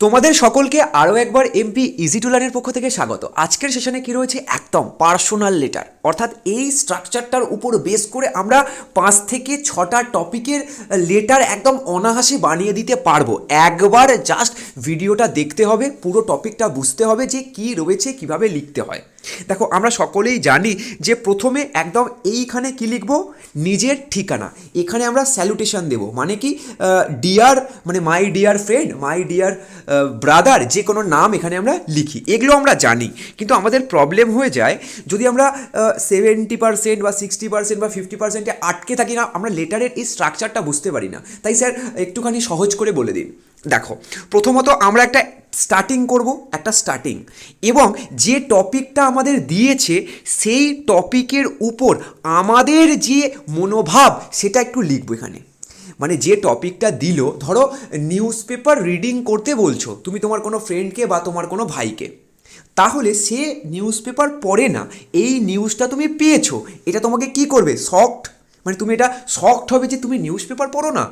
তোমাদের সকলকে আরও একবার এমপি ইজি টু লার্নের পক্ষ থেকে স্বাগত। আজকের সেশনে কি রয়েছে? একদম পার্সোনাল লেটার। অর্থাৎ এই স্ট্রাকচারটার উপর বেস করে আমরা পাঁচ থেকে ছটা টপিকের লেটার একদম অনাহাসে বানিয়ে দিতে পারব। একবার জাস্ট ভিডিওটা দেখতে হবে, পুরো টপিকটা বুঝতে হবে যে কি রয়েছে, কীভাবে লিখতে হয়। দেখো, আমরা সকলেই জানি যে প্রথমে একদম এইখানে কি লিখব? নিজের ঠিকানা। এখানে আমরা স্যালুটেশন দেব। মানে কি? ডিয়ার মানে my dear friend my dear brother যে কোনো নাম এখানে আমরা লিখি। এগুলো আমরা জানি। কিন্তু আমাদের প্রবলেম হয়ে যায় যদি আমরা সেভেন্টি পার্সেন্ট বা সিক্সটি পার্সেন্ট বা ফিফটি পার্সেন্টে আটকে থাকি না, আমরা লেটারের এই স্ট্রাকচারটা বুঝতে পারি না। তাই স্যার একটুখানি সহজ করে বলে দিন। দেখো, প্রথমত আমরা একটা স্টার্টিং করব, একটা স্টার্টিং এবং যে টপিকটা আমাদের দিয়েছে, সেই টপিকের উপর আমাদের যে মনোভাব, সেটা একটু লিখব এখানে। মানে যে টপিকটা দিল, ধরো নিউজ পেপার রিডিং করতে বলছো, তুমি তোমার কোনো ফ্রেন্ডকে বা তোমার কোনো ভাইকে, তাহলে সে নিউজ পেপার পড়ে না, এই নিউজটা তুমি পেয়েছ, এটা তোমাকে কি করবে? শকড মানে তুমি এটা শকড হবে যে তুমি নিউজ পেপার পড়ো না।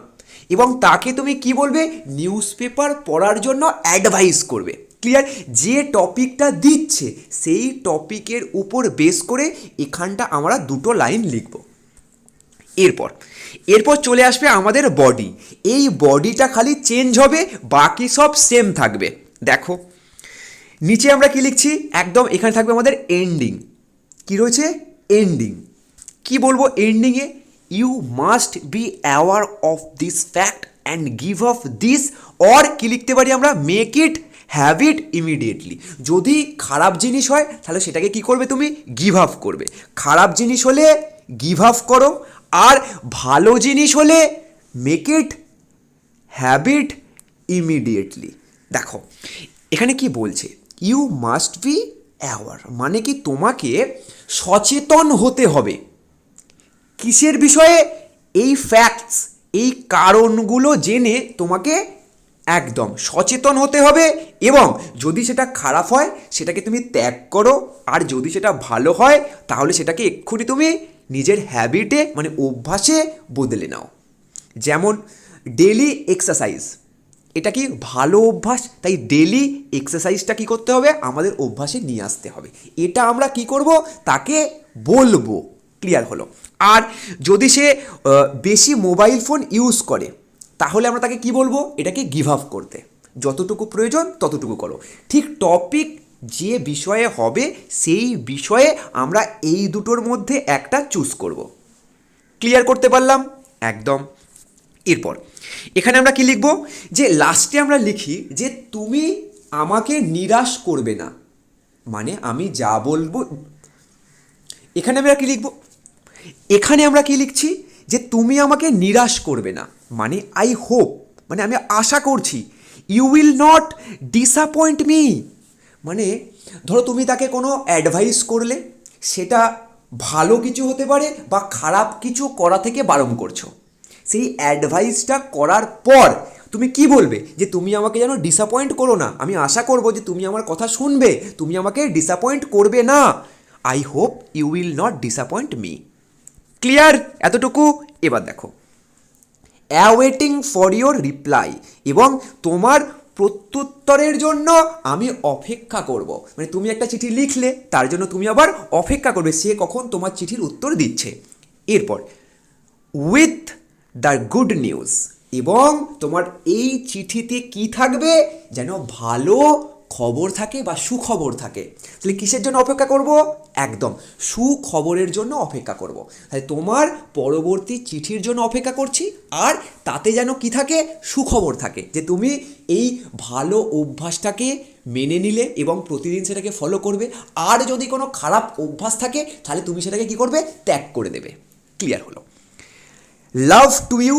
এবং তাকে তুমি কি বলবে? নিউজ পেপার পড়ার জন্য অ্যাডভাইস করবে। ক্লিয়ার যে টপিকটা দিচ্ছে, সেই টপিকের উপর বেস করে এখানটা আমরা দুটো লাইন লিখব। এরপর এরপর চলে আসবে আমাদের বডি এই বডিটা খালি চেঞ্জ হবে, বাকি সব সেম থাকবে। দেখো, নিচে আমরা কি লিখছি? একদম এখানে থাকবে আমাদের এন্ডিং কি রয়েছে? এন্ডিং কি বলব এন্ডিংয়ে you must be aware of this fact and give of this or কি লিখতে পারি আমরা? Make it have it immediately যদি খারাপ জিনিস হয়, তাহলে সেটাকে কি করবে তুমি? গিভ আপ করবে। খারাপ জিনিস হলে গিভ আপ করো আর ভালো জিনিস হলে মেক ইট হ্যাবিট ইমিডিয়েটলি দেখো, এখানে কি বলছে? ইউ মাস্ট বি অ্যাওয়ার মানে কি তোমাকে সচেতন হতে হবে। কিসের বিষয়ে? এই ফ্যাক্টস এই কারণগুলো জেনে তোমাকে একদম সচেতন হতে হবে এবং যদি সেটা খারাপ হয়, সেটাকে তুমি ত্যাগ করো। আর যদি সেটা ভালো হয়, তাহলে সেটাকে এক্ষুনি তুমি নিজের হ্যাবিটে মানে অভ্যাসে বদলে নাও। যেমন ডেলি এক্সারসাইজ এটা কি ভালো অভ্যাস? তাই ডেলি এক্সারসাইজটা কি করতে হবে? আমাদের অভ্যাসে নিয়ে আসতে হবে। এটা আমরা কি করব? তাকে বলব। ক্লিয়ার হলো। আর যদি সে বেশি মোবাইল ফোন ইউজ করে, তাহলে আমরা তাকে কি বলব? এটাকে গিভ আপ করতে। যতটুকু প্রয়োজন ততটুকু করো। ঠিক টপিক যে বিষয়ে হবে, সেই বিষয়ে আমরা এই দুটোর মধ্যে একটা চুজ করব। ক্লিয়ার করতে পারলাম? একদম। এরপর, এখানে আমরা কি লিখব? যে লাস্টে আমরা লিখি যে তুমি আমাকে নিরাশ করবে না। মানে আমি যা বলব, এখানে আমরা কি লিখব? এখানে আমরা কি লিখছি? যে তুমি আমাকে নিরাশ করবে না। মানে আই হোপ মানে আমি আশা করছি। You will not disappoint me মানে ধরো তুমি তাকে কোনো অ্যাডভাইস করলে, সেটা ভালো কিছু হতে পারে বা খারাপ কিছু করা থেকে বারণ করছ। সেই অ্যাডভাইসটা করার পর তুমি কি বলবে? যে তুমি আমাকে যেন ডিসঅ্যাপয়েন্ট করো না। আমি আশা করব যে তুমি আমার কথা শুনবে। তুমি আমাকে ডিসঅ্যাপয়েন্ট করবে না। I hope you will not disappoint me clear এতটুকু? এবার দেখো। অ্যাওয়েটিং ফর ইয়োর রিপ্লাই এবং তোমার প্রত্যুত্তরের জন্য আমি অপেক্ষা করব। মানে তুমি একটা চিঠি লিখলে, তার জন্য তুমি আবার অপেক্ষা করবে, সে কখন তোমার চিঠির উত্তর দিচ্ছে। এরপর উইথ দ্য গুড নিউজ এবং তোমার এই চিঠিতে কি থাকবে? যেন ভালো খবর থাকে বা সুখবর থাকে। তাহলে কিসের জন্য অপেক্ষা করব? একদম, সুখবরের জন্য অপেক্ষা করব। তাহলে তোমার পরবর্তী চিঠির জন্য অপেক্ষা করছি, আর তাতে যেন কি থাকে? সুখবর থাকে, যে তুমি এই ভালো অভ্যাসটাকে মেনে নিলে এবং প্রতিদিন সেটাকে ফলো করবে। আর যদি কোনো খারাপ অভ্যাস থাকে, তাহলে তুমি সেটাকে কি করবে? ত্যাগ করে দেবে। ক্লিয়ার হলো। লাভ টু ইউ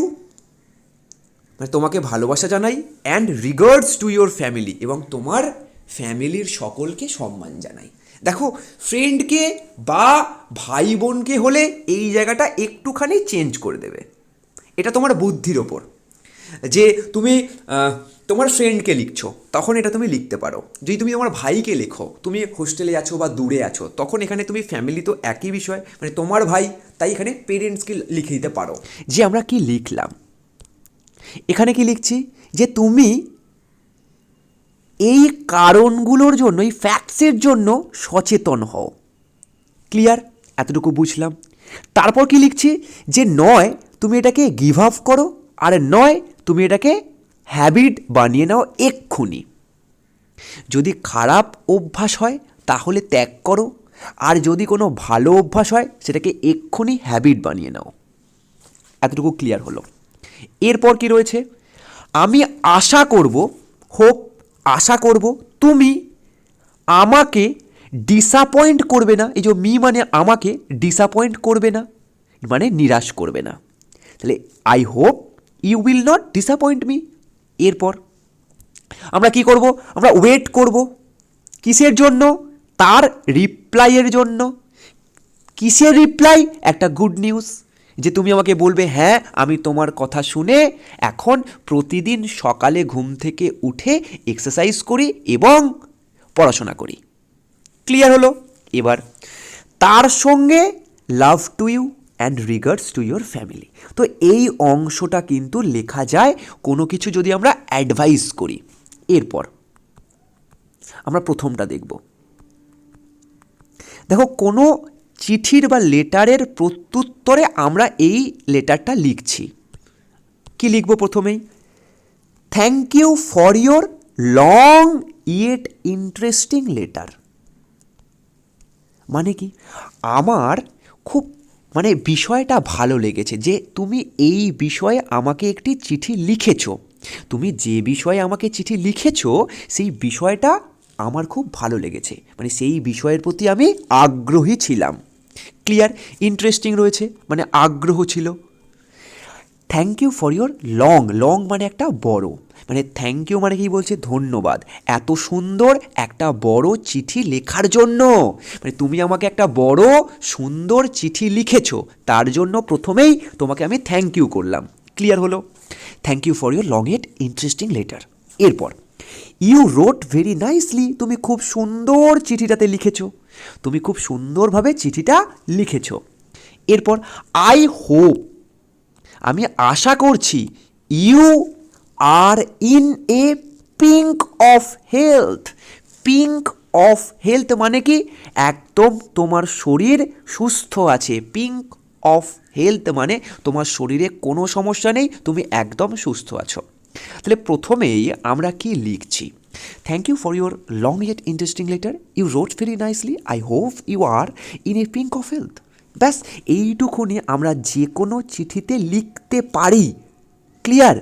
মানে তোমাকে ভালোবাসা জানাই and regards to your family এবং তোমার ফ্যামিলির সকলকে সম্মান জানাই। দেখো ফ্রেন্ডকে বা ভাই বোনকে হলে এই জায়গাটা একটুখানি চেঞ্জ করে দেবে। এটা তোমার বুদ্ধির ওপর। যে তুমি তোমার ফ্রেন্ডকে লিখছো, তখন এটা তুমি লিখতে পারো। যদি তুমি তোমার ভাইকে লেখো, তুমি হোস্টেলে আছো বা দূরে আছো, তখন এখানে তুমি ফ্যামিলি তো একই বিষয় মানে তোমার ভাই, তাই এখানে পেরেন্টসকে লিখে দিতে পারো। যে আমরা কি লিখলাম? এখানে কি লিখছি? যে তুমি এই কারণগুলোর জন্য, এই ফ্যাক্টসের জন্য সচেতন হও। ক্লিয়ার এতটুকু বুঝলাম। তারপর কি লিখছি? যে নয়, তুমি এটাকে গিভ আপ করো, আর নয়, তুমি এটাকে হ্যাবিট বানিয়ে নাও এক্ষুনি। যদি খারাপ অভ্যাস হয়, তাহলে ত্যাগ করো, আর যদি কোনো ভালো অভ্যাস হয়, সেটাকে এক্ষুনি হ্যাবিট বানিয়ে নাও। এতটুকু ক্লিয়ার হলো। এরপর কি রয়েছে? আমি আশা করব হোপ আশা করব তুমি আমাকে ডিসঅ্যাপয়েন্ট করবে না। এই যে মি মানে আমাকে ডিসঅ্যাপয়েন্ট করবে না মানে নিরাশ করবে না। তাহলে I hope you will not disappoint me এরপর আমরা কি করব? আমরা ওয়েট করব। কিসের জন্য? তার রিপ্লাইয়ের জন্য। কিসের রিপ্লাই একটা গুড নিউজ যে তুমি আমাকে বলবে হ্যাঁ আমি তোমার কথা শুনে এখন প্রতিদিন সকালে ঘুম থেকে উঠে এক্সারসাইজ করি এবং পড়াশোনা করি। ক্লিয়ার হলো? এবার, তার সঙ্গে love to you and regards to your family তো এই অংশটা কিন্তু লেখা যায় কোনো কিছু যদি আমরা অ্যাডভাইস করি। এরপর, আমরা প্রথমটা দেখব। দেখো, কোনো চিঠির বা লেটারের প্রত্যুত্তরে আমরা এই লেটারটা লিখছি। কি লিখব প্রথমেই? Thank you for your long yet interesting letter মানে কি? আমার খুব মানে বিষয়টা ভালো লেগেছে যে তুমি এই বিষয়ে আমাকে একটি চিঠি লিখেছো। তুমি যে বিষয়ে আমাকে চিঠি লিখেছো, সেই বিষয়টা আমার খুব ভালো লেগেছে। মানে সেই বিষয়ের প্রতি আমি আগ্রহী ছিলাম। ক্লিয়ার? ইন্টারেস্টিং রয়েছে? মানে আগ্রহ ছিল। Thank you for your long long মানে একটা বড়। মানে থ্যাংক ইউ মানে কি বলছে? ধন্যবাদ। এত সুন্দর একটা বড় চিঠি লেখার জন্য। মানে তুমি আমাকে একটা বড়, সুন্দর চিঠি লিখেছো। তার জন্য প্রথমেই তোমাকে আমি থ্যাংক ইউ করলাম। ক্লিয়ার হলো? Thank you for your long yet interesting letter এরপর। ইউ রোট ভেরি নাইসলি তুমি খুব সুন্দর চিঠিটাতে লিখেছ। তুমি খুব সুন্দরভাবে চিঠিটা লিখেছ। এরপর আই হোপ আমি আশা করছি you are in a pink of health pink of health মানে কি? একদম তোমার শরীর সুস্থ আছে। পিঙ্ক অফ হেলথ মানে তোমার শরীরে কোনো সমস্যা নেই। তুমি একদম সুস্থ আছো। তাহলে প্রথমেই আমরা কি লিখছি? Thank you for your long yet interesting letter you wrote very nicely I hope you are in a pink of health ব্যাস, এইটুকুনি আমরা যে কোনো চিঠিতে লিখতে পারি। ক্লিয়ার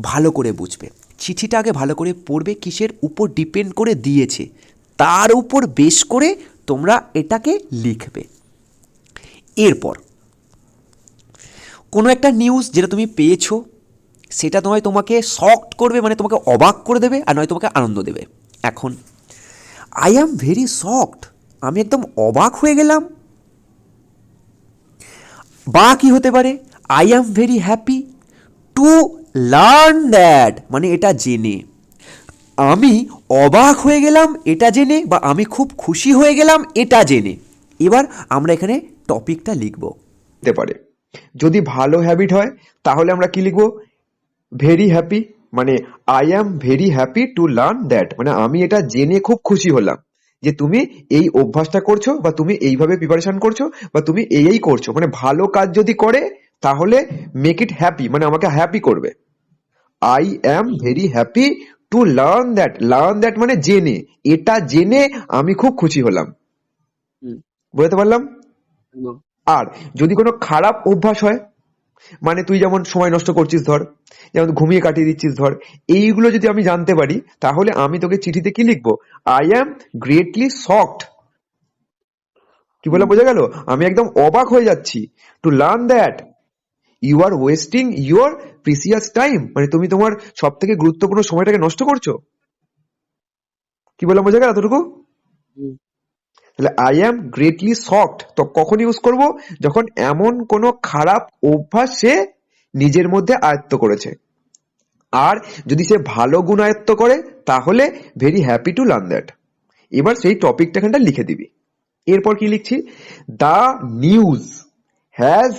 ভালো করে বুঝবে। চিঠিটা আগে ভালো করে পড়বে, কিসের উপর ডিপেন্ড করে দিয়েছে। তার উপর বেশ করে তোমরা এটাকে লিখবে। এরপর, কোনো একটা নিউজ যেটা তুমি পেয়েছ সেটা নয় তোমাকে শকড করবে মানে তোমাকে অবাক করে দেবে আর নয় তোমাকে আনন্দ দেবে। এখন আই অ্যাম ভেরি শকড আমি একদম অবাক হয়ে গেলাম। বা কি হতে পারে? I am very happy to learn that মানে এটা জেনে। আমি অবাক হয়ে গেলাম এটা জেনে বা আমি খুব খুশি হয়ে গেলাম এটা জেনে। এবার আমরা এখানে টপিকটা লিখব। হতে পারে। যদি ভালো হ্যাবিট হয়, তাহলে আমরা কি লিখব? ভেরি হ্যাপি মানে I am very happy to learn that মানে আমি এটা জেনে খুব খুশি হলাম যে তুমি এই অভ্যাসটা করছ বা তুমি এইভাবে প্রিপারেশন করছ বা তুমি এই এই করছ। মানে ভালো কাজ যদি করে তাহলে মেক ইট হ্যাপি মানে আমাকে হ্যাপি করবে। I am very happy to learn that learn that মানে জেনে। এটা জেনে আমি খুব খুশি হলাম। বুঝতে পারলাম? আর যদি কোনো খারাপ অভ্যাস হয় মানে তুই যেমন সময় নষ্ট করছিস ধর, যেমন ঘুমিয়ে কাটিয়ে দিচ্ছিস ধর, এইগুলো যদি আমি জানতে পারি, তাহলে আমি তোকে চিঠিতে কি লিখব? আই অ্যাম গ্রেটলি শকড কি বলে বোঝা গেল? আমি একদম অবাক হয়ে যাচ্ছি। To learn that you are wasting your precious time মানে তুমি তোমার সব থেকে গুরুত্বপূর্ণ সময়টাকে নষ্ট করছ। কি বললাম বোঝা গেল এতটুকু। তাহলে আই অ্যাম গ্রেটলি শকড তো কখন ইউজ করব? যখন এমন কোনো খারাপ অভ্যাস সে নিজের মধ্যে আয়ত্ত করেছে। আর যদি সে ভালো গুণ আয়ত্ত করে, তাহলে very happy to learn that এবার সেই টপিকটা এখানটা লিখে দিবি। এরপর কি লিখছি? The news has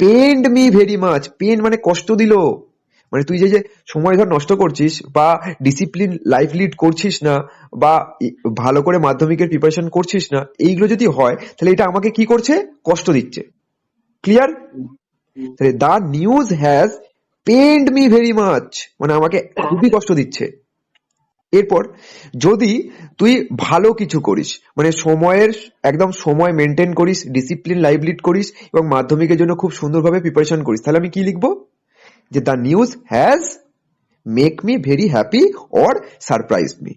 pained me very much pain মানে কষ্ট দিল। মানে তুই যে যে সময় ধর নষ্ট করছিস বা ডিসিপ্লিন লাইফ লিড করছিস না বা ভালো করে মাধ্যমিকের প্রিপারেশন করছিস না, এইগুলো যদি হয়, তাহলে এটা আমাকে কি করছে? কষ্ট দিচ্ছে। Clear hmm. The news has pained me very much মানে আমাকে খুবই কষ্ট দিচ্ছে। এরপর, যদি তুই ভালো কিছু করিস মানে সময়ের, একদম সময় মেনটেন করিস ডিসিপ্লিন লাইভ লিড করিস এবং মাধ্যমিকের জন্য খুব সুন্দরভাবে প্রিপারেশন করিস, তাহলে আমি কি লিখব? যে the news has make me very happy or surprise me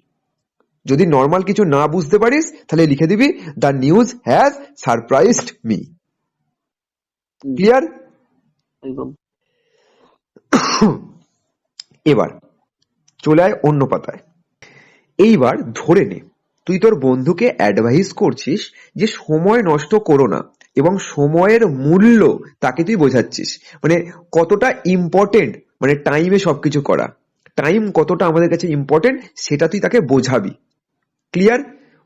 যদি নর্মাল কিছু না বুঝতে পারিস তাহলে লিখে দিবি the news has surprised me clear এবার চলে আয় অন্য পাতায়। এইবার ধরে নে তুই তোর বন্ধুকে অ্যাডভাইস করছিস যে সময় নষ্ট করো না। এবং সময়ের মূল্য তাকে তুই বোঝাচ্ছিস। মানে কতটা ইম্পর্টেন্ট মানে টাইমে সবকিছু করা। টাইম কতটা আমাদের কাছে ইম্পর্টেন্ট সেটা তুই তাকে বোঝাবি। ক্লিয়ার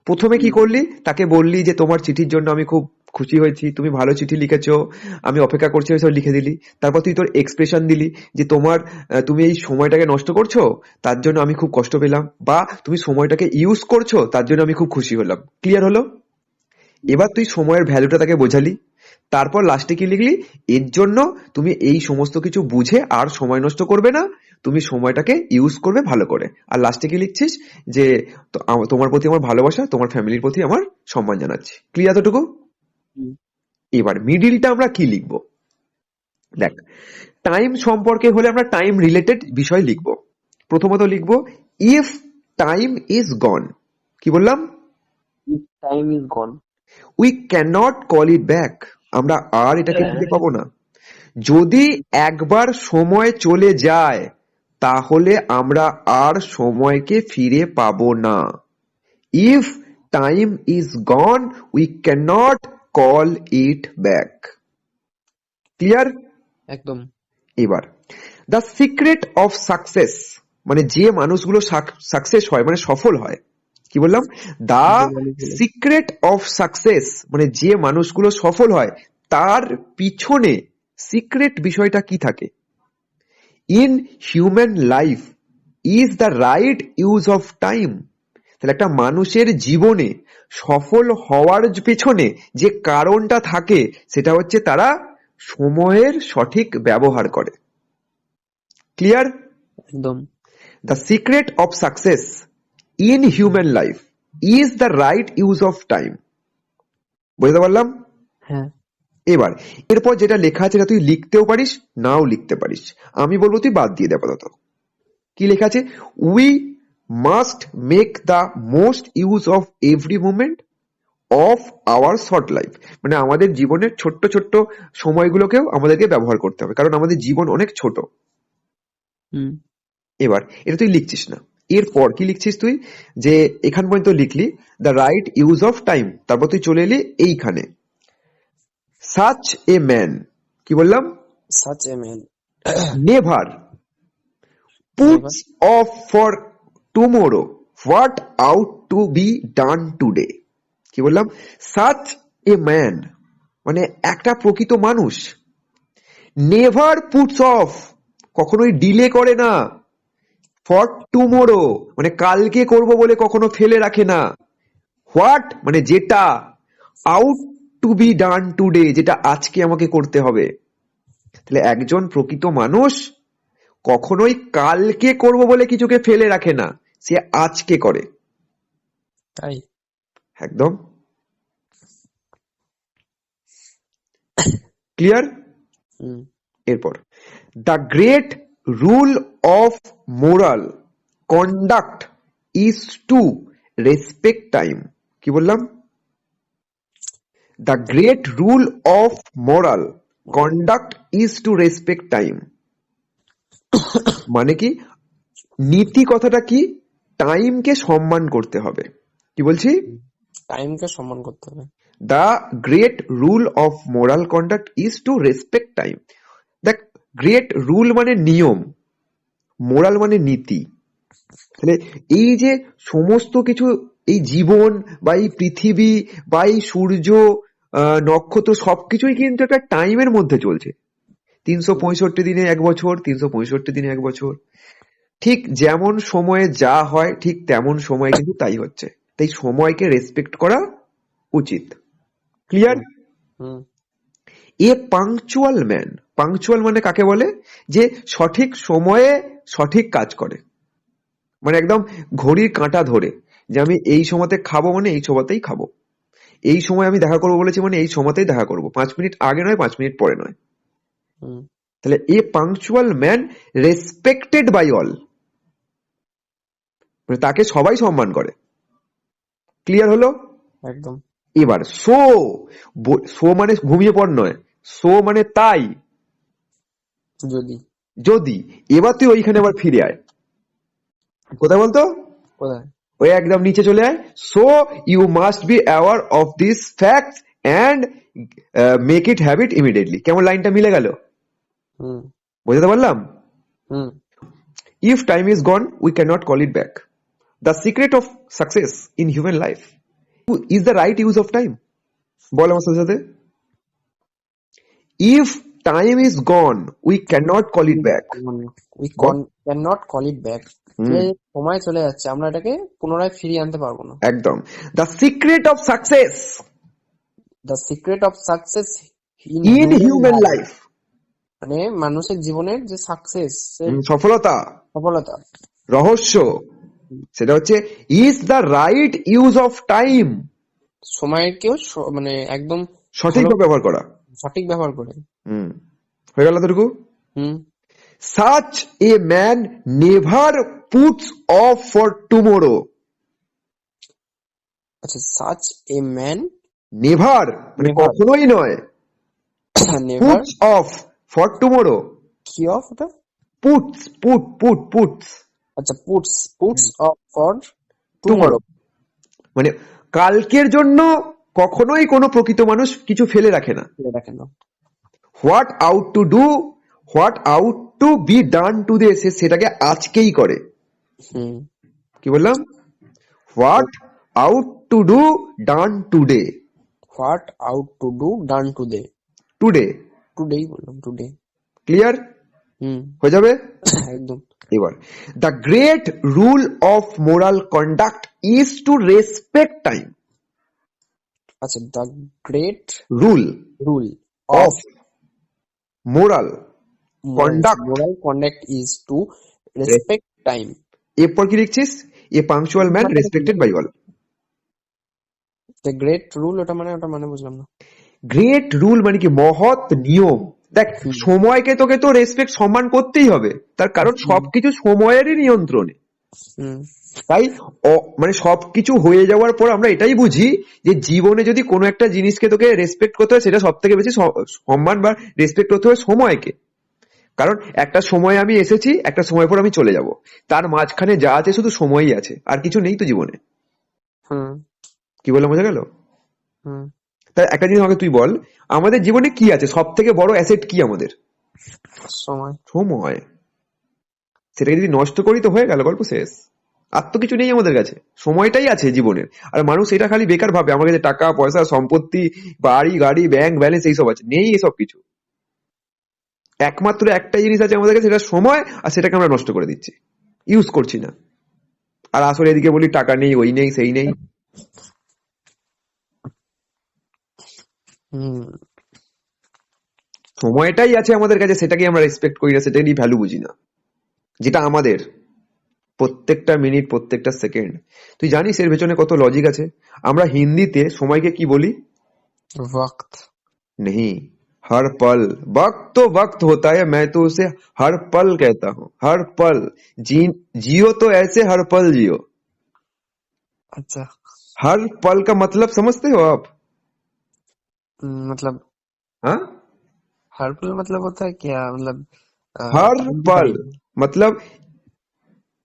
প্রথমে কি করলি? তাকে বললি যে তোমার চিঠির জন্য আমি খুব খুশি হয়েছি, তুমি ভালো চিঠি লিখেছো, আমি অপেক্ষা করছি সব লিখে দিলি। তারপর তুই তোর এক্সপ্রেশন দিলি যে তোমার তুমি এই সময়টাকে নষ্ট করছ, তার জন্য আমি খুব কষ্ট পেলাম, বা তুমি সময়টাকে ইউজ করছ, তার জন্য আমি খুব খুশি হলাম। ক্লিয়ার হলো? এবার তুই সময়ের ভ্যালুটা তাকে বোঝালি। তারপর লাস্টে কি লিখলি? এর জন্য তুমি এই সমস্ত কিছু বুঝে আর সময় নষ্ট করবে না তুমি সময়টাকে ইউজ করবে ভালো করে। আর লাস্টে কি লিখছিস? যে তোমার প্রতি আমার ভালোবাসা তোমার ফ্যামিলির প্রতি আমার সম্মান জানাচ্ছি। ক্লিয়ার এতটুকু? এবার মিডিলটা আমরা কি লিখব? দেখ টাইম সম্পর্কে হলে আমরা টাইম রিলেটেড বিষয় লিখব। প্রথমত লিখব ইফ টাইম ইজ গন কি বললাম? Time is gone we cannot call it back আমরা আর এটাকে ফিরে পাবো না। যদি একবার সময় চলে যায় তাহলে আমরা আর সময়কে ফিরে পাবো না। If time is gone we cannot call it back clear একদম। এবার দ্য সিক্রেট অফ সাকসেস মানে যে মানুষগুলো সাকসেস হয় মানে সফল হয় কি বললাম? দা সিক্রেট অফ সাকসেস মানে যে মানুষগুলো সফল হয় তার পিছনে সিক্রেট বিষয়টা কি থাকে? In human life is the right use of time তাহলে একটা মানুষের জীবনে সফল হওয়ার পেছনে যে কারণটা থাকে সেটা হচ্ছে তারা সময়ের সঠিক ব্যবহার করে। ক্লিয়ার একদম। The secret of success in human life is the right use of time বুঝতে পারলাম? হ্যাঁ। এবার এরপর যেটা লেখা আছে সেটা তুই লিখতেও পারিস নাও লিখতে পারিস। আমি বলব তুই বাদ দিয়ে দে আপাতত। কি লেখা আছে? We must make the most use of every moment of our short life মানে আমাদের জীবনের ছোট্ট ছোট্ট সময়গুলোকেও আমাদেরকে ব্যবহার করতে হবে কারণ আমাদের জীবন অনেক ছোট। হুম। এবার এটা তুই লিখছিস না। এরপর কি লিখছিস তুই? যে এখান পর্যন্ত লিখলি the right use of time তারপর তুই চলে এলি এইখানে। সাচ এ ম্যান কি বললাম? Such a man never puts off for tomorrow what out to be done today কি বললাম? সাচ এ ম্যান মানে একটা প্রকৃত মানুষ। নেভার পুটস অফ কখনোই ডিলে করে না। ফর টুমোরো মানে কালকে করব বলে কখনো ফেলে রাখে না। হোয়াট মানে যেটা out to be done today যেটা আজকে আমাকে করতে হবে। তাহলে একজন প্রকৃত মানুষ কখনোই কালকে করব বলে কিছুকে ফেলে রাখে না সে আজকে করে। তাই? একদম। ক্লিয়ার এরপর the great rule of moral conduct is to respect time কি বললাম? The great rule of moral conduct is to respect time মানে কি? নীতি কথাটা কি? টাইমকে সম্মান করতে হবে। কি বলছি? টাইমকে সম্মান করতে হবে। The great rule of moral conduct is to respect time দেখ গ্রেট রুল মানে নিয়ম। মোরাল মানে নীতি। তাহলে এই যে সমস্ত কিছু এই জীবন বা এই পৃথিবী বা এই সূর্য নক্ষত্র সবকিছুই কিন্তু একটা টাইমের মধ্যে চলছে। তিনশো পঁয়ষট্টি দিনে এক বছর তিনশো পঁয়ষট্টি দিনে এক বছর। ঠিক যেমন সময়ে যা হয় ঠিক তেমন সময়ে কিন্তু তাই হচ্ছে। তাই সময়কে রেসপেক্ট করা উচিত। ক্লিয়ার হুম। এ পাংচুয়াল ম্যান পাংচুয়াল মানে কাকে বলে? যে সঠিক সময়ে সঠিক কাজ করে। মানে একদম ঘড়ির কাঁটা ধরে যে আমি এই সময়তে খাব মানে এই সময়তেই খাব। এই সময় আমি দেখা করব বলেছি মানে এই সময়তেই দেখা করব। পাঁচ মিনিট আগে নয় পাঁচ মিনিট পরে নয়। তাহলে a punctual man respected by all মানে তাকে সবাই সম্মান করে। ক্লিয়ার হলো? একদম। এবার সো সো মানে ঘুমিয়ে পড় নয় সো মানে তাই। যদি। যদি এবার তুই ওইখানে আবার ফিরে আয়। কোথায় বলতো? কোথায়? ওই একদম নিচে চলে আয়। So you must be aware of this fact and make it habit immediately কেমন লাইনটা মিলে গেল? বুঝতে পারলাম? হুম। If time is gone, we cannot call it back. The secret of success in human life is the right use of time. বল আমার সাথে সাথে। If time is gone, we cannot call it back. We cannot call it back সময় চলে যাচ্ছে। আমরা এটাকে পুনরায় ফিরিয়ে আনতে পারব না। একদম। The secret of success the secret of success in human life. মানে মানুষের জীবনের যে সাকসেস সফলতা। সফলতা। রহস্য। সেটা হচ্ছে is the right use of time সময়কেও মানে একদম সঠিকভাবে ব্যবহার করা। সঠিক ব্যবহার করে। হুম। হয়ে গেল হুম। Such a man never puts off for tomorrow. আচ্ছা সাচ এ ম্যান Never মানে কখনোই নয়। Never puts off for tomorrow. কি অফ ওটা? Puts, put, put, puts. আচ্ছা puts puts off for. Tomorrow মানে কালকের জন্য কখনোই কোনো প্রকৃত মানুষ কিছু ফেলে রাখে না। এটা কেন what out to do what out to be done today সে সেটাকে আজকেই করে। হুম। কি বললাম? What out to do done today what out to do done today today today বললাম টুডে ক্লিয়ার হুম। হয়ে যাবে? একদম। এবার the great rule of moral conduct is to respect time আচ্ছা the great rule rule of moral Conduct. Moral conduct is to respect time এরপর কি লিখছিস a punctual man respected by all the great rule ওটা মানে ওটা মানে বুঝলাম না great rule মানে কি মহৎ নিয়ম দেখ সময়কে তোকে তো রেসপেক্ট সম্মান করতেই হবে তার কারণ সবকিছু সময়েরই নিয়ন্ত্রণে তাই মানে সবকিছু হয়ে যাওয়ার পর আমরা এটাই বুঝি যে জীবনে যদি কোনো একটা জিনিসকে তোকে রেসপেক্ট করতে হয় সেটা সব থেকে বেশি সম্মান বা রেসপেক্ট করতে হয় সময়কে। কারণ একটা সময় আমি এসেছি একটা সময় পর আমি চলে যাব। তার মাঝখানে যা আছে শুধু সময়ই আছে আর কিছু নেই তো জীবনে। হুম। কি বললাম বোঝা গেল? হুম। তাই একটা জিনিস আমাকে তুই বল আমাদের জীবনে কি আছে? সব থেকে বড় অ্যাসেট কি আমাদের? সময়। সময়। সেটাকে যদি নষ্ট করি তো হয়ে গেল গল্প শেষ। আর তো কিছু নেই আমাদের কাছে। সময়টাই আছে জীবনের। আর মানুষ এটা খালি বেকার ভাবে আমার কাছে টাকা পয়সা সম্পত্তি বাড়ি গাড়ি ব্যাংক ব্যালেন্স এইসব আছে। নেই এসব কিছু। একমাত্র একটা জিনিস আছে আমাদের কাছে সেটা সময় আর সেটাকে আমরা নষ্ট করে দিচ্ছি। ইউজ করছি না। আর আসলে এদিকে বলি টাকা নেই ওই নেই সেই নেই। হুম। সময়টাই আছে আমাদের কাছে সেটাকে আমরা রেসপেক্ট করি না সেটাকে নিয়ে ভ্যালু বুঝি না। যেটা আমাদের প্রত্যেকটা মিনিট প্রত্যেকটা সেকেন্ড তুই জানিস এর পেছনে কত লজিক আছে আমরা হিন্দিতে সময়কে কি বলি वक्त नहीं हर पल वक्त तो वक्त होता है मैं तो उसे हर पल कहता हूँ हर पल जी जियो तो ऐसे हर पल जियो अच्छा हर पल का मतलब समझते हो आप हम्म, मतलब हाँ हर पल मतलब होता है क्या मतलब अ, हर time to पल time। मतलब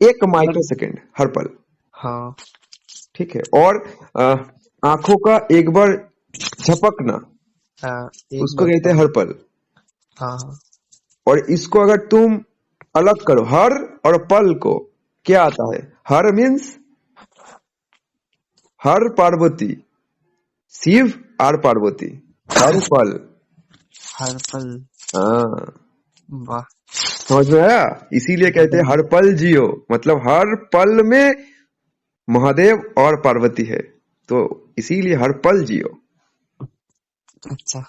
एक माइक्रो सेकेंड हर पल। हाँ। ठीक है और आँखों का एक बार झपकना हाँ उसको कहते हैं हर पल। हाँ हाँ। और इसको अगर तुम अलग करो हर और पल को क्या आता है? हर मीन्स हर पार्वती। शिव और पार्वती। हर पल। हर पल। हाँ। वाह। समझ में आया इसीलिए कहते हैं हर पल जियो मतलब हर पल में महादेव और पार्वती है तो इसीलिए हर पल जियो আচ্ছা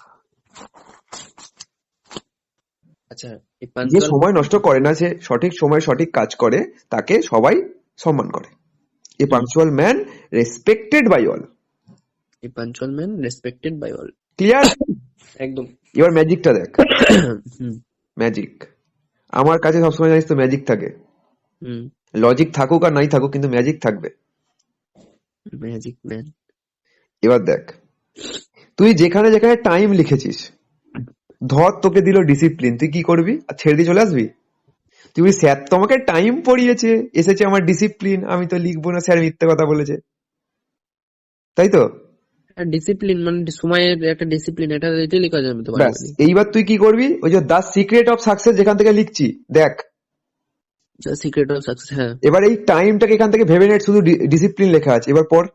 আচ্ছা এই যে পাঞ্চুয়াল সময় নষ্ট করে না সে সঠিক সময় সঠিক কাজ করে তাকে সবাই সম্মান করে a punctual man respected by all এই punctual man respected by all clear একদম এবার ম্যাজিকটা দেখ হুম ম্যাজিক আমার কাছে সবসময় জানিস তো ম্যাজিক থাকে। লজিক থাকুক আর নাই থাকুক কিন্তু ম্যাজিক থাকবে। ম্যাজিক ম্যান এবার দেখ তুই যেখানে যেখানে টাইম লিখেছিস ধর তোকে দিল ডিসিপ্লিন তুই কি করবি? আর ছেড়ে দিয়ে চলে আসবি? তুই বলি, স্যার তো আমাকে টাইম পড়িয়েছে এসেছে আমার ডিসিপ্লিন আমি তো লিখব না স্যার মিথ্যে কথা বলেছে। তাই তো? ডিসিপ্লিন মানে সময়ের একটা ডিসিপ্লিন এটা এটা লেখা যাবে তো এইবার তুই কি করবি? ওই যে দ্য সিক্রেট অফ সাকসেস যেখান থেকে লিখছি দেখ। দা সিক্রেট অফ সাকসেস হ্যাঁ। এবার এই টাইমটাকে এখান থেকে ভেবে নেট শুধু ডিসিপ্লিন লেখা আছে। এবার পর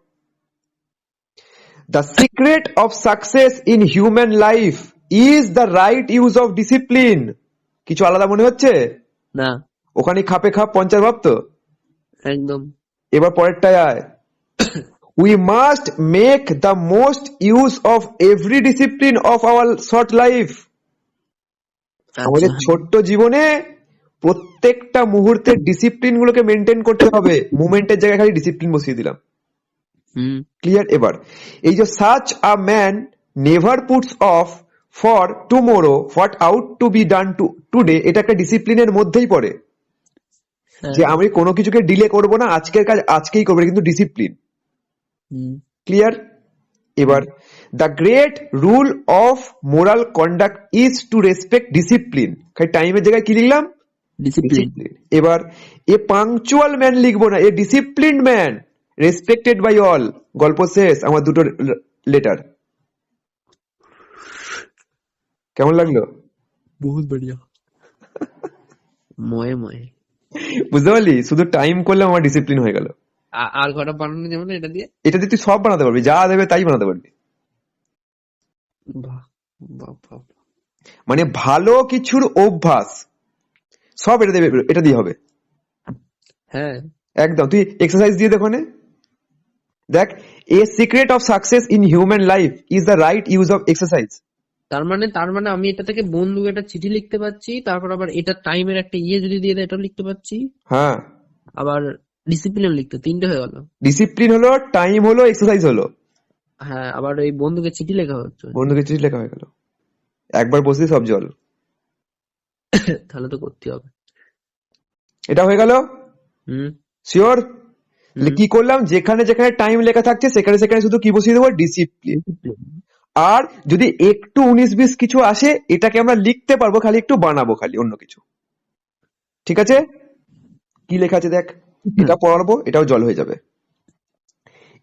the secret of success in human life is the right use of discipline কিছু আলাদা মনে হচ্ছে? না। ওখানে খাপে খাপ পঞ্চাশ ভাব তো? একদম। এবার পরেরটায় আয়। We must make the most use of every discipline of our short life আমাদের আচ্ছা। ছোট্ট জীবনে প্রত্যেকটা মুহূর্তের ডিসিপ্লিন গুলোকে মেনটেন করতে হবে। মুভমেন্টের জায়গায় খালি ডিসিপ্লিন বসিয়ে দিলাম। ক্লিয়ার এবার। এই যে such a man never puts off for tomorrow what out to be done to today এটা একটা ডিসিপ্লিনের মধ্যেই পড়ে। হ্যাঁ। যে আমি কোনো কিছুকে ডিলে করব না আজকের কাজ আজকেই করব কিন্তু ডিসিপ্লিন ক্লিয়ার এবার the great rule of moral conduct is to respect discipline খালি টাইমের জায়গায় কি লিখলাম ডিসিপ্লিন এবার এ পাংচুয়াল ম্যান লিখব না a discipline man respected by all গল্প শেষ আমার দুটো লেটার কেমন লাগল? বহুত বড়িয়া। ময়ে ময়ে। বুঝতে পারলি? শুধু টাইম করলে আমার ডিসিপ্লিন হয়ে গেল। আর কটা বানানো যাবে না এটা দিয়ে? এটা দিয়ে তুই সব বানাতে পারবি যা দেবে তাই বানাতে পারবি। মানে ভালো কিছুর অভ্যাস সব এটা দেবে এটা দিয়ে হবে। হ্যাঁ। একদম তুই এক্সারসাইজ দিয়ে দেখো নে। দেখ a secret of success in human life is the right use of exercise তার মানে তার মানে আমি এটা থেকে বন্ধু একটা চিঠি লিখতে পারছি তারপর আবার এটা টাইমের একটা ইয়ে যদি দিয়ে দেয় এটাও লিখতে পারছি। হ্যাঁ। আবার ডিসিপ্লিন লিখতে তিনটে হয়ে গেল। ডিসিপ্লিন হলো টাইম হলো এক্সারসাইজ হলো। হ্যাঁ আবার এই বন্ধুকে চিঠি লেখা হচ্ছে। বন্ধুকে চিঠি লেখা হয়ে গেল। একবার বসে সব জল। তাহলে তো করতে হবে। এটা হয়ে গেল? হুম। শিওর কি করলাম? যেখানে যেখানে টাইম লেখা থাকছে সেখানে সেখানে শুধু কি বসিয়ে দেবো? ডিসিপ্লিন আর যদি একটু উনিশ বিশ কিছু আসে এটাকে আমরা লিখতে পারব খালি একটু বানাবো খালি অন্য কিছু। ঠিক আছে? কি লেখা আছে দেখ? এটা পড়াবো এটাও জল হয়ে যাবে।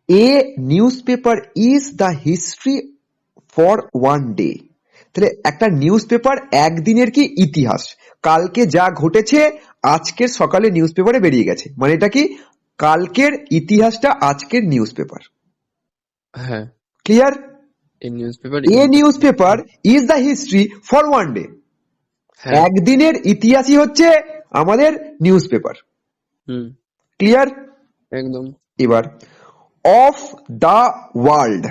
A newspaper is the history for one day তাহলে একটা নিউজ পেপার একদিনের কি ইতিহাস? কালকে যা ঘটেছে আজকের সকালে নিউজ পেপারে বেরিয়ে গেছে। মানে এটা কি? কালকের ইতিহাসটা আজকের নিউজ পেপার হ্যাঁ clear a newspaper is the history for one day একদিনের ইতিহাসই হচ্ছে আমাদের নিউজ পেপার হুম। ক্লিয়ার একদম। এবার অফ দ্য ওয়ার্ল্ড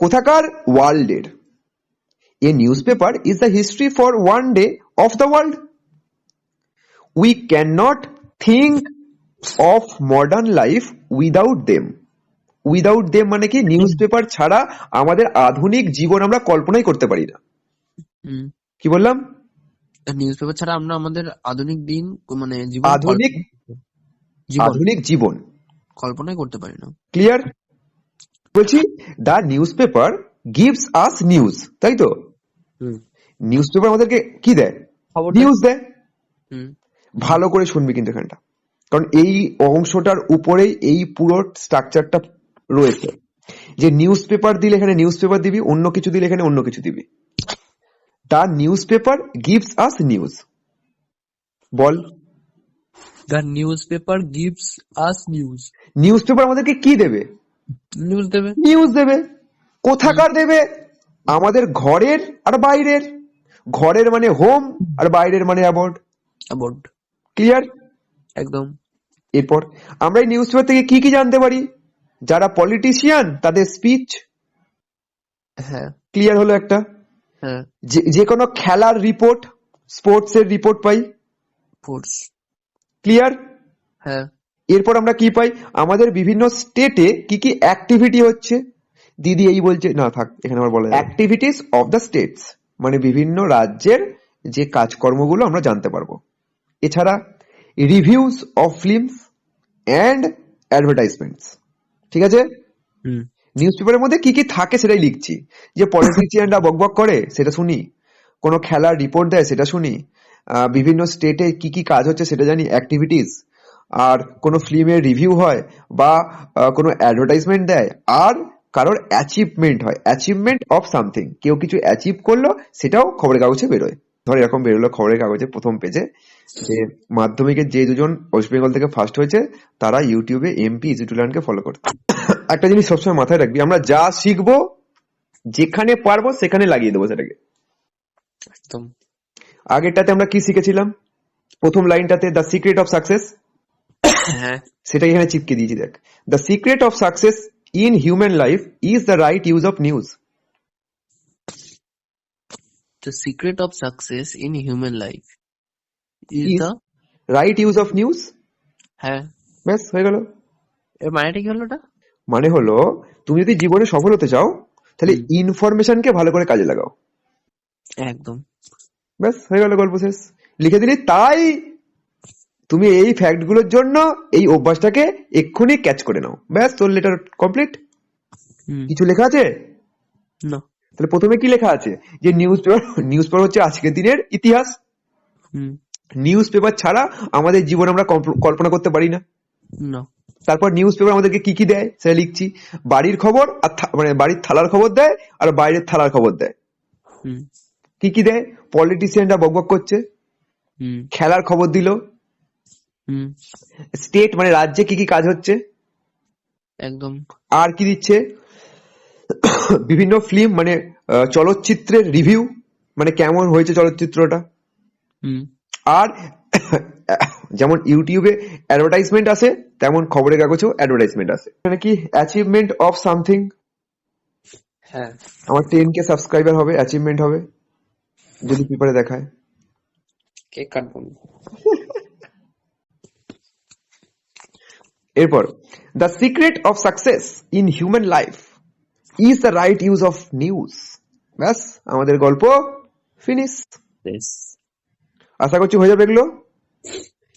কোথাকার ওয়ার্ল্ডের a newspaper is the history for one day of the world we cannot think of modern life without them without them মানে কি? নিউজ পেপার ছাড়া আমাদের আধুনিক জীবন আমরা কল্পনাই করতে পারি না। কি বললাম? নিউজ পেপার ছাড়া আমরা আমাদের আধুনিক দিন মানে আধুনিক আধুনিক জীবন। কল্পনাই করতে পারি না। ক্লিয়ার বলছি the newspaper gives us news তাই তো? নিউজ পেপার আমাদেরকে কি দেয়? নিউজ দেয়। ভালো করে শুনবি কিন্তু এখানটা। কারণ এই অংশটার উপরেই এই পুরো স্ট্রাকচারটা রয়েছে। যে নিউজ পেপার দিলে এখানে নিউজ পেপার দিবি অন্য কিছু দিলে এখানে অন্য কিছু দিবি। The newspaper gives us news ball. The newspaper gives us news newspaper আমাদেরকে কি দেবে? নিউজ দেবে? নিউজ দেবে। কোথাকার দেবে? আমাদের ঘরের আর বাইরের। ঘরের মানে হোম আর বাইরের মানে অ্যাবোর্ড অ্যাবোর্ড ক্লিয়ার একদম। এরপর আমরা এই নিউজ পেপার থেকে কি কি জানতে পারি? যারা পলিটিশিয়ান তাদের স্পিচ হ্যাঁ। ক্লিয়ার হলো একটা? হ্যাঁ। যে কোনো খেলার রিপোর্ট স্পোর্টস এর রিপোর্ট পাই। ফোর্স ক্লিয়ার হ্যাঁ। এরপর আমরা কি পাই? আমাদের বিভিন্ন স্টেটে কি কি অ্যাক্টিভিটি হচ্ছে? দিদি এই বলছে না থাক এখানে আমার বলা অ্যাক্টিভিটিস অফ দ্য স্টেটস মানে বিভিন্ন রাজ্যের যে কাজকর্মগুলো আমরা জানতে পারব। এছাড়া reviews of films and advertisements ঠিক আছে? নিউজ পেপারের মধ্যে কি কি থাকে সেটাই লিখছি। যে পলিটিশিয়ানরা বকবক করে সেটা শুনি। কোনো খেলার রিপোর্ট দেয় সেটা শুনি। বিভিন্ন স্টেটে কি কি কাজ হচ্ছে সেটা জানি অ্যাক্টিভিটিস আর কোনো ফিল্মের রিভিউ হয় বা কোনো অ্যাডভার্টাইজমেন্ট দেয়, আর কারোর অ্যাচিভমেন্ট হয়। অ্যাচিভমেন্ট অফ সামথিং কেউ কিছু অ্যাচিভ করল, সেটাও খবরের কাগজে বেরোয়। ধর এরকম বেরোলো খবরের কাগজে প্রথম পেজে যে মাধ্যমিকের যে দুজন ওয়েস্ট বেঙ্গল থেকে ফার্স্ট হয়েছে, তারা ইউটিউবে এমপি ইজিটুলানকে ফলো করতে। একটা জিনিস সবসময় মাথায় রাখবি, আমরা যা শিখব, যেখানে পারব, সেখানে লাগিয়ে দেবো সেটাকে। একদম। আগেরটাতে আমরা কি শিখেছিলাম? প্রথম লাইনটাতে দ্য সিক্রেট অফ সাকসেস হ্যাঁ। সেটা এখানে চিপকে দিয়েছি দেখ। The secret of success in human life is the right use of news secret of success in human life is Is- the right use of news হ্যাঁ। ব্যাস হয়ে গেল। এর মানেটা কি হলো ওটা? মানে হলো তুমি যদি জীবনে সফল হতে চাও তাহলে। ইনফরমেশনকে ভালো করে কাজে লাগাও। একদম। ব্যাস হয়ে গেল গল্প শেষ। লিখে দিলি তাই তুমি এই ফ্যাক্টগুলোর জন্য এই অভ্যাসটাকে এক্ষুনি ক্যাচ করে নাও। ব্যাস তোর লেটার কমপ্লিট কিছু লেখা আছে? না। তাহলে প্রথমে কি লেখা আছে? যে নিউজ পেপার নিউজ পেপার হচ্ছে আজকের দিনের ইতিহাস। হুম। নিউজ পেপার ছাড়া আমাদের জীবন আমরা কল্পনা করতে পারি না। না। তারপর নিউজ পেপার আমাদেরকে কি কি দেয়? সেটা লিখছি। বাড়ির খবর আর মানে বাড়ির থালার খবর দেয় আর বাইরের থালার খবর দেয়। হুম। কি কি দেয়? পলিটিশিয়ানরা বকবক করছে। খেলার খবর দিল। হুম। স্টেট মানে রাজ্যে কি কি কাজ হচ্ছে? একদম। আর কি দিচ্ছে? বিভিন্ন ফিল্ম মানে চলচ্চিত্রের রিভিউ মানে কেমন হয়েছে চলচ্চিত্রটা? হুম। আর যেমন ইউটিউবে অ্যাডভার্টাইজমেন্ট আসে তেমন খবরের কাগজেও অ্যাডভার্টাইজমেন্ট আছে মানে কি অ্যাচিভমেন্ট অফ সামথিং হ্যাঁ। আমার টেন কে সাবস্ক্রাইবার হবে অ্যাচিভমেন্ট হবে। যদি পেপারে দেখায় কেক কাটবো এরপর the secret of success in human life is the right use of news ব্যাস আমাদের গল্প ফিনিশ বেশ আশা করছি হয়ে যাবে এগুলো।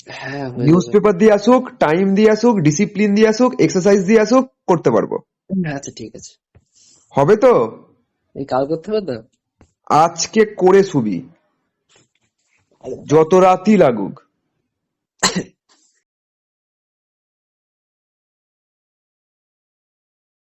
হ্যাঁ হয়ে নিউজ যাবে। পেপার দিয়ে আসুক টাইম দিয়ে আসুক ডিসিপ্লিন দিয়ে আসুক এক্সারসাইজ দিয়ে আসুক করতে পারব। আচ্ছা ঠিক আছে। হবে তো? এই কাল করতে হবে তো? আজকে করে শুবি। যত রাতই লাগুক।